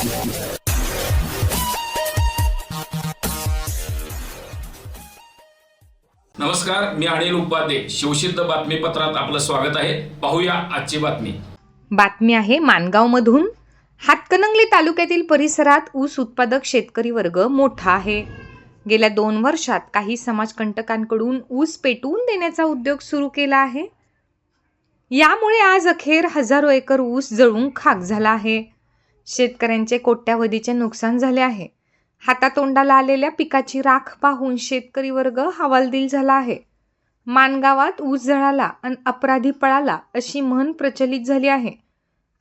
नमस्कार मी अनिल उपाध्ये. शिवसिद्ध बातमीपत्रात आपलं स्वागत आहे. पाहूया आजची बातमी. बातमी आहे माणगावमधून हातकणंगले तालुक्यातील परिसरात ऊस उत्पादक शेतकरी वर्ग मोठा आहे. गेल्या दोन वर्षात काही समाजकंटकांकडून ऊस पेटवून देण्याचा उद्योग सुरू केला आहे. यामुळे आज अखेर हजारो एकर ऊस जळून खाक झाला आहे. शेतकऱ्यांचे कोट्यावधीचे नुकसान झाले आहे. हातातोंडाला आलेल्या पिकाची राख पाहून शेतकरी वर्ग हवालदिल झाला आहे. मानगावात ऊस जळाला आणि अपराधी पळाला अशी म्हण प्रचलित झाली आहे.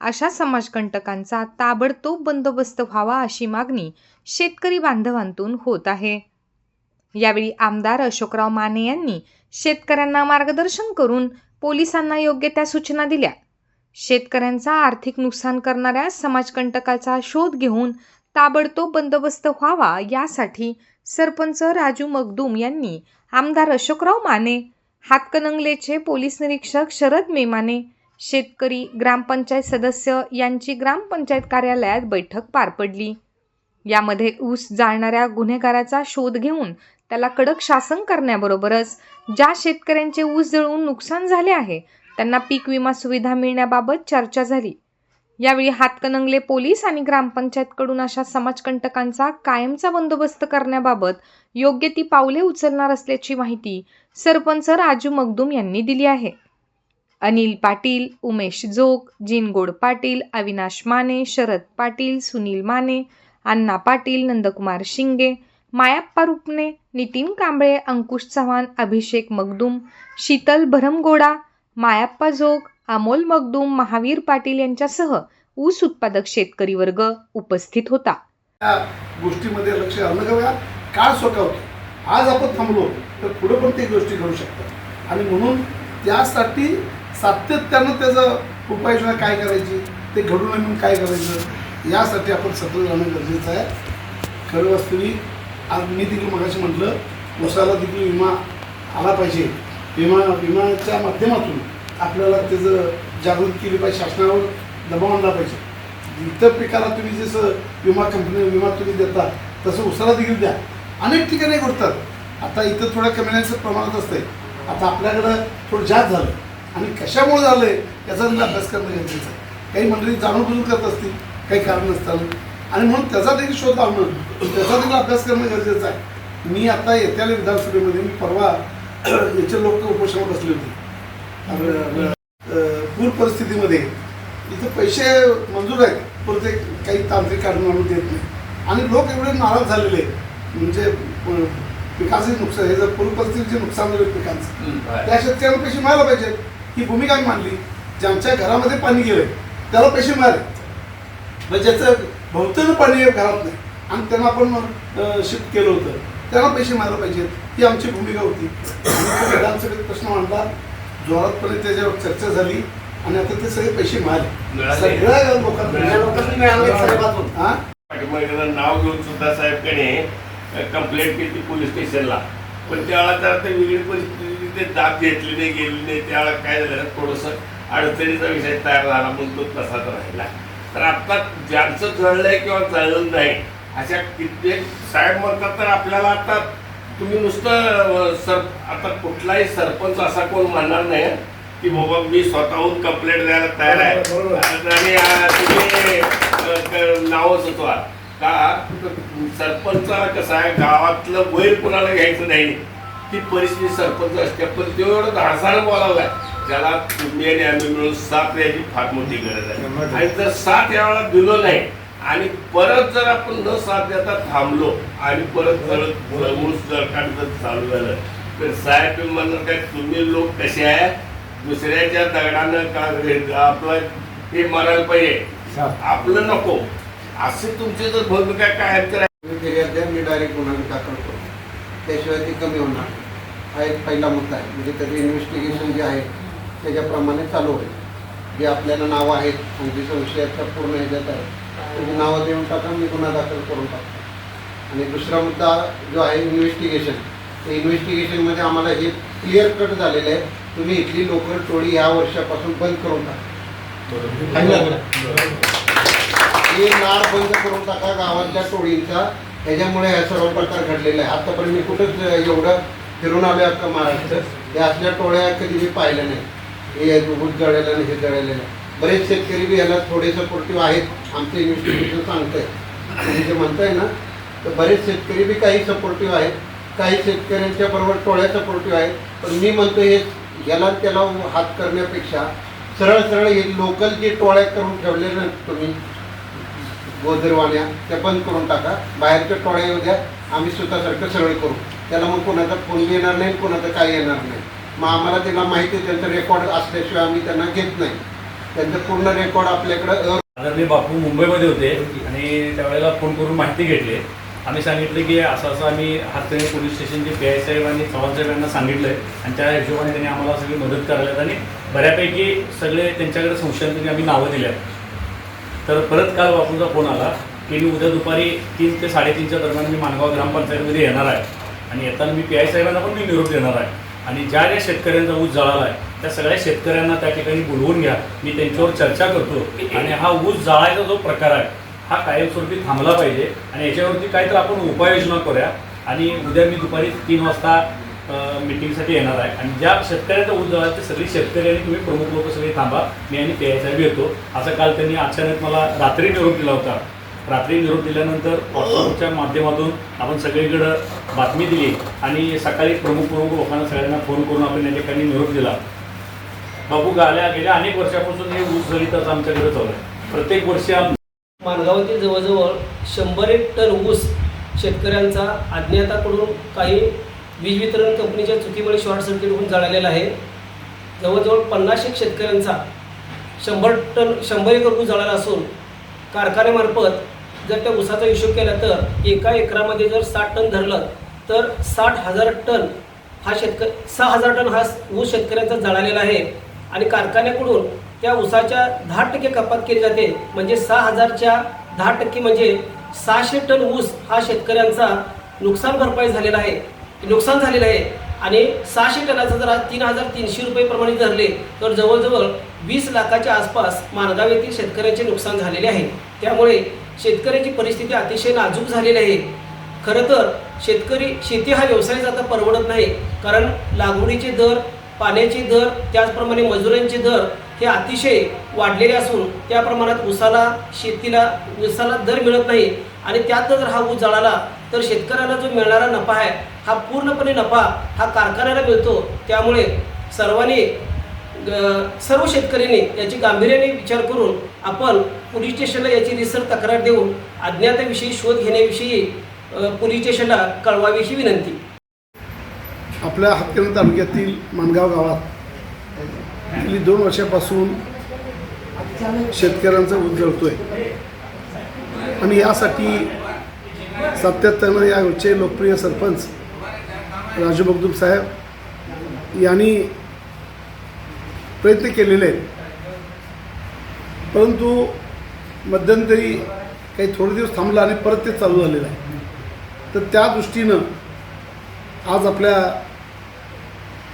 अशा समाजकंटकांचा ताबडतोब बंदोबस्त व्हावा अशी मागणी शेतकरी बांधवांतून होत आहे. यावेळी आमदार अशोकराव माने यांनी शेतकऱ्यांना मार्गदर्शन करून पोलिसांना योग्य त्या सूचना दिल्या. शेतकऱ्यांचा आर्थिक नुकसान करणाऱ्या समाजकंटकाचा शोध घेऊन ताबडतोब बंदोबस्त व्हावा यासाठी सरपंच राजू मगदूम यांनी आमदार अशोकराव माने हातकणंगलेचे पोलीस निरीक्षक शरद मेमाने शेतकरी ग्रामपंचायत सदस्य यांची ग्रामपंचायत कार्यालयात बैठक पार पडली. यामध्ये ऊस जाळणाऱ्या गुन्हेगाराचा शोध घेऊन त्याला कडक शासन करण्याबरोबरच ज्या शेतकऱ्यांचे ऊस जळून नुकसान झाले आहे त्यांना पीक विमा सुविधा मिळण्याबाबत चर्चा झाली. यावेळी हातकणंगले पोलीस आणि ग्रामपंचायतकडून अशा समाजकंटकांचा कायमचा बंदोबस्त करण्याबाबत योग्य ती पावले उचलणार असल्याची माहिती सरपंच राजू मगदूम यांनी दिली आहे. अनिल पाटील उमेश जोग जिनगोड पाटील अविनाश माने शरद पाटील सुनील माने अण्णा पाटील नंदकुमार शिंगे मायाप्पा रुपणे नितीन कांबळे अंकुश चव्हाण अभिषेक मगदूम शीतल भरमगोडा मायाप्पा जोग अमोल मगदूम महावीर पाटील यांच्यासह ऊस उत्पादक शेतकरी वर्ग उपस्थित होता. या गोष्टीमध्ये लक्ष घालणं किंवा काळ स्वतः आज आपण थांबलो तर पुढे पण ते गोष्टी घडू शकतात. आणि म्हणून त्यासाठी सातत्यानं त्याचं उपाययोजना काय करायची ते घडू नये म्हणून काय करायचं यासाठी आपण सतत राहणं गरजेचं आहे. खरं वास्तविक आज मी देखील मगाशी म्हटलं उसाला देखील विमा आला पाहिजे. विमा विमाच्या माध्यमातून आपल्याला त्याचं जागृत केली पाहिजे शासनावर दबाव आणला पाहिजे. इतर पिकाला तुम्ही जसं विमा कंपनी विमा तुम्ही देता तसं उसाला देखील द्या. अनेक ठिकाणी घडतात. आता इथं थोड्या कमी प्रमाणात असते आता आपल्याकडं थोडं जास्त झालं. आणि कशामुळे झालं आहे याचा अभ्यास करणं गरजेचं आहे. काही मंडळी जाणूनबुजून करत असतील काही कारण नसताना. आणि म्हणून त्याचा देखील शोध लावणं त्याचा देखील अभ्यास करणं गरजेचं आहे. मी आता येत्या विधानसभेमध्ये मी परवा याचे लोक उपोषणावर बसले होते. पूर परिस्थितीमध्ये इथं पैसे मंजूर आहेत. पण ते काही तांत्रिक आणून देत नाही. आणि लोक एवढे नाराज झालेले. म्हणजे पिकाचे नुकसान हे जर पूर परिस्थितीचे नुकसान झाले पिकांचं त्या शेतकऱ्यांना पैसे मिळायला पाहिजेत ही भूमिका मांडली. ज्यांच्या घरामध्ये पाणी गेलंय त्याला पैसे मिळाले. म्हणजे ज्याचं बहुतेक पाणी घरात नाही. आणि त्यांना आपण शिफ्ट केलं होतं. त्यांना पैसे मिळायला पाहिजेत. ही आमची भूमिका होती. विधानसभेत प्रश्न मांडला. जोरातपणे त्याच्यावर चर्चा झाली आणि आता ते सगळे पैसे मिळाले मिळाले. सगळ्या लोकांना. नाव घेऊन सुद्धा साहेबकडे कंप्लेंट केली पोलीस स्टेशनला पण त्यावेळेला जरा ते वेगळी परिस्थिती ते दाब घेतली नाही गेली नाही. त्यावेळेला काय झालं थोडंसं अडचणीचा विषय तयार झाला म्हणून तो तसाच राहिला. तर आता ज्यांचं जळलंय किंवा जळलं नाही अशा कित्येक साहेब म्हणतात तर आपल्याला आता तुम्ही नुसतं सर आता कुठलाही सरपंच असा कोण म्हणणार नाही की बाबा मी स्वतःहून कंप्लेंट द्यायला तयार. आहे. आणि तुम्ही होतो आ. का सरपंच कसं आहे गावातलं बैल कुणाला घ्यायचं नाही. ती परिस्थिती सरपंच असते पण तो एवढं धाडसानं बोलावलाय. ज्याला तुम्ही आणि आम्ही मिळून साथ द्यायची फार मोठी गरज आहे. आणि जर साथ यावेळेला दिलो नाही आणि परत जर आपण न साथ देता थांबलो आणि परत जर ऊस जळकाट जर चालू झालं तर साहेब म्हणणार काय तुम्ही लोक कसे आहे दुसऱ्याच्या दगडानं का आपलं हे मारायला पाहिजे? आपलं नको. असे तुमचे जर भूमिका काय आहेत तर मी डायरेक्ट गुन्हा दाखल करतो. त्याशिवाय ती कमी होणार. हा एक पहिला मुद्दा आहे. म्हणजे त्याचं इन्व्हेस्टिगेशन जे आहे त्याच्याप्रमाणे चालू होईल. जे आपल्याला नावं आहेत आणि जे संशयाच्या पूर्ण ह्याच्यात आहे त्याची नावं देऊन टाका मी गुन्हा दाखल करून टाकतो. आणि दुसरा मुद्दा जो आहे इन्व्हेस्टिगेशन त्या इन्व्हेस्टिगेशनमध्ये आम्हाला हे क्लिअर कट झालेलं आहे. तुम्ही इथली लोकल टोळी या वर्षापासून बंद करून टाका. फायनल नार बंद करून टाका गावातल्या टोळींचा. ह्याच्यामुळे हा सर्व प्रकार घडलेला आहे. आतापर्यंत मी कुठंच एवढं फिरून आलो अख्खा महाराष्ट्र. या असल्या टोळ्या कधी मी पाहिल्या नाही हे ऊस जळलेलं आणि हे जळलेलं. बरेच शेतकरी बी ह्याला थोडे सपोर्टिव्ह आहेत आमचं इन्व्हेस्टिगेशन सांगतंय. तुम्ही जे म्हणताय ना तर बरेच शेतकरी बी काही सपोर्टिव्ह आहेत काही शेतकऱ्यांच्या बरोबर टोळ्या सपोर्टिव्ह आहेत. पण मी म्हणतो हे याला त्याला हात करण्यापेक्षा सरळ सरळ हे लोकल जे टोळ्या करून ठेवलेल्या तुम्ही गोदरवाण्या त्या बंद करून टाका. बाहेरच्या टोळ्या येऊ द्या आम्ही स्वतःसारखं सरळ करू. त्याला मग कोणाचा फोन येणार नाही कोणाचं काही येणार नाही. मग आम्हाला त्यांना माहिती आहे त्यांचं रेकॉर्ड असल्याशिवाय आम्ही त्यांना घेत नाही. त्यांचं पूर्ण रेकॉर्ड आपल्याकडं आदरणीय बापू मुंबईमध्ये होते आणि त्यावेळेला फोन करून माहिती घेतली. आम्ही सांगितलं की असं असं आम्ही हातकणी पोलीस स्टेशनचे पी आय साहेब आणि चव्हाण साहेब यांना सांगितलं आहे आणि त्या हिशोबाने त्यांनी आम्हाला सगळी मदत करायला आहेत आणि बऱ्यापैकी सगळे त्यांच्याकडे संशयांनी आम्ही नावं दिली आहेत तर परत काल बापूंचा फोन आला की मी उद्या दुपारी तीन ते साडेतीनच्या दरम्यान मी माणगाव ग्रामपंचायतीमध्ये येणार आहे. आणि येताना मी पी आय साहेबांना पण मी निरोप देणार आहे. आणि ज्या ज्या शेतकऱ्यांचा ऊस जळाला आहे त्या सगळ्या शेतकऱ्यांना त्या ठिकाणी बोलवून घ्या. मी त्यांच्यावर चर्चा करतो. आणि हा ऊस जाळायचा जो प्रकार आहे हा कायमस्वरूपी थांबला पाहिजे. आणि याच्यावरती काहीतरी आपण उपाययोजना करूया. आणि उद्या मी दुपारी तीन वाजता मिटिंगसाठी येणार आहे. आणि ज्या शेतकऱ्यांचा ऊस जळाला ते सगळे शेतकरी आणि तुम्ही प्रमुख लोक सगळे थांबा. मी आणि पी येतो. असं काल त्यांनी अचानक मला रात्री निरोप दिला होता. रात्री निरोप दिल्यानंतर व्हॉट्सअपच्या माध्यमातून आपण सगळीकडं बातमी दिली आणि सकाळी प्रमुख प्रमुख लोकांना सगळ्यांना फोन करून आपण या ठिकाणी निरोप दिला. बाबू गाल्या गेल्या अनेक वर्षापासून हे ऊस जळीतच आमच्याकडे चालू आहे. प्रत्येक वर्षी आम माणगावातील जवळजवळ शंभर एक टन ऊस शेतकऱ्यांचा अज्ञाताकडून काही वीज वितरण कंपनीच्या चुकीमुळे शॉर्ट सर्किट होऊन जळालेला आहे. जवळजवळ पन्नास एक शेतकऱ्यांचा शंभर टन शंभर एकर ऊस जळाला असून कारखान्यामार्फत जर त्या ऊसाचा हिशोब केला तर एका एकरामध्ये जर साठ टन धरलं तर साठ हजार टन हा शेतक सहा हजार टन हा ऊस शेतकऱ्यांचा जळालेला आहे. आणि कारखान्याकडून त्या ऊसाच्या दहा टक्के कपात केली जाते. म्हणजे सहा हजारच्या दहा टक्के म्हणजे सहाशे टन ऊस हा शेतकऱ्यांचा नुकसान भरपाई झालेला आहे. नुकसान झालेलं आहे. आणि सहाशे टनाचं जर तीन हजार तीनशे रुपये प्रमाणे धरले तर जवळजवळ वीस लाखाच्या आसपास मानगाव येथील शेतकऱ्यांचे नुकसान झालेले आहे. त्यामुळे शेतकऱ्याची परिस्थिती अतिशय नाजूक झालेली आहे. खरं तर शेतकरी शेती हा व्यवसायच आता परवडत नाही. कारण लागवडीचे दर पाण्याचे दर त्याचप्रमाणे मजुरांचे दर हे अतिशय वाढलेले असून त्या प्रमाणात ऊसाला शेतीला ऊसाला दर मिळत नाही. आणि त्यात जर हा ऊस जळाला तर शेतकऱ्याला जो मिळणारा नफा आहे हा पूर्णपणे नफा हा कारखान्याला मिळतो. त्यामुळे सर्वांनी सर्व शेतकऱ्यांनी याची गांभीर्याने विचार करून आपण पोलीस स्टेशनला याची रिसर तक्रार देऊन अज्ञाताविषयी शोध घेण्याविषयी पोलीस स्टेशनला कळवावी ही विनंती. आपल्या हत्तीन तालुक्यातील माणगाव गावात गेली दोन वर्षापासून शेतकऱ्यांचा ऊस जळतोय. आणि यासाठी सातत्यानं याचे लोकप्रिय सरपंच राजू मगदूम साहेब यांनी प्रयत्न केलेले आहेत. परंतु मध्यंतरी काही थोडे दिवस थांबलं आणि परत ते चालू झालेलं आहे. तर त्या दृष्टीनं आज आपल्या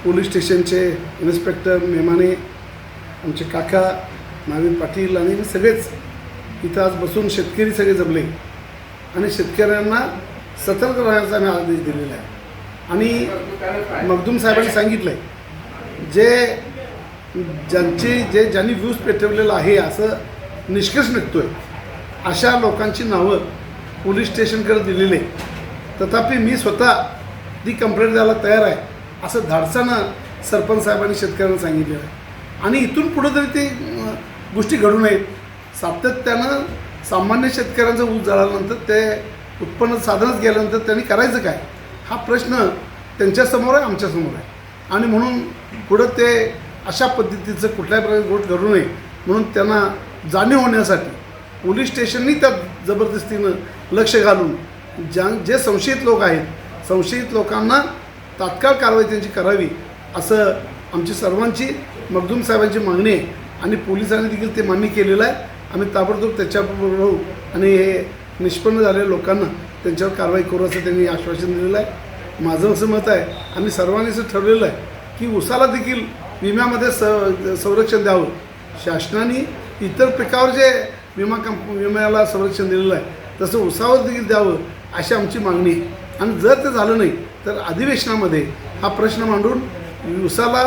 पोलीस स्टेशनचे इन्स्पेक्टर मेमाने आमचे काका नावीन पाटील आणि सगळेच इथं आज बसून शेतकरी सगळे जमले आणि शेतकऱ्यांना सतर्क राहण्याचा आम्ही आदेश दिलेला आहे. आणि मखदूम साहेबांनी सांगितलं आहे जे ज्यांचे जे ज्यांनी व्ह्यूज पेटवलेलं आहे असं निष्कर्ष निघतो आहे अशा लोकांची नावं पोलीस स्टेशनकडे दिलेली. तथापि मी स्वतः ती कंप्लेंट द्यायला तयार आहे असं धाडसानं सरपंच साहेबांनी शेतकऱ्यांना सांगितलेलं आहे. आणि इथून पुढं तरी ते गोष्टी घडू नयेत. सातत्यानं सामान्य शेतकऱ्यांचं ऊस जळाल्यानंतर ते उत्पन्न साधनच गेल्यानंतर त्यांनी करायचं काय? हा प्रश्न त्यांच्यासमोर आहे आमच्यासमोर आहे. आणि म्हणून पुढं ते अशा पद्धतीचं कुठल्याही प्रकारे गोष्ट घडू नये. म्हणून त्यांना जाणीव होण्यासाठी पोलीस स्टेशननी त्या जबरदस्तीनं लक्ष घालून ज्या जे संशयित लोक आहेत संशयित लोकांना तात्काळ कारवाई त्यांची करावी असं आमची सर्वांची मखदूम साहेबांची मागणी आहे. आणि पोलिसांनी देखील ते मान्य केलेलं आहे. आम्ही ताबडतोब त्याच्याबरोबर राहू. आणि हे निष्पन्न झालेल्या लोकांना त्यांच्यावर कारवाई करू असं त्यांनी आश्वासन दिलेलं आहे. माझं असं मत आहे. आम्ही सर्वांनी असं ठरलेलं आहे की उसाला देखील विम्यामध्ये स संरक्षण द्यावं. शासनाने इतर पिकावर जे विमा कंप विम्याला संरक्षण दिलेलं आहे तसं उसावर देखील द्यावं अशी आमची मागणी आहे. आणि जर ते झालं नाही तर अधिवेशनामध्ये हा प्रश्न मांडून उसाला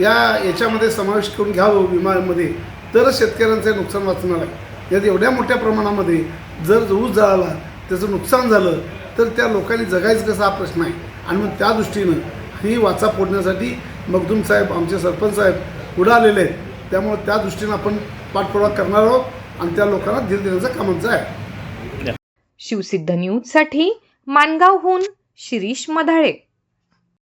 या याच्यामध्ये समावेश करून घ्यावं विम्यामध्ये. तरच शेतकऱ्यांचं नुकसान वाचणार आहे. यात एवढ्या मोठ्या प्रमाणामध्ये जर ऊस जळाला त्याचं नुकसान झालं तर त्या लोकांनी जगायचं कसा हा प्रश्न आहे. आणि मग त्या दृष्टीनं ही वाचा फोडण्यासाठी मखदूम साहेब आमचे सरपंच साहेब पुढे आलेले आहेत. त्यामुळे त्या दृष्टीनं आपण पाठपुरावा करणार आहोत आणि त्या लोकांना धीर देण्याचं कामाचं आहे. शिवसिद्ध न्यूजसाठी मानगावहून शिरीष मधाळे.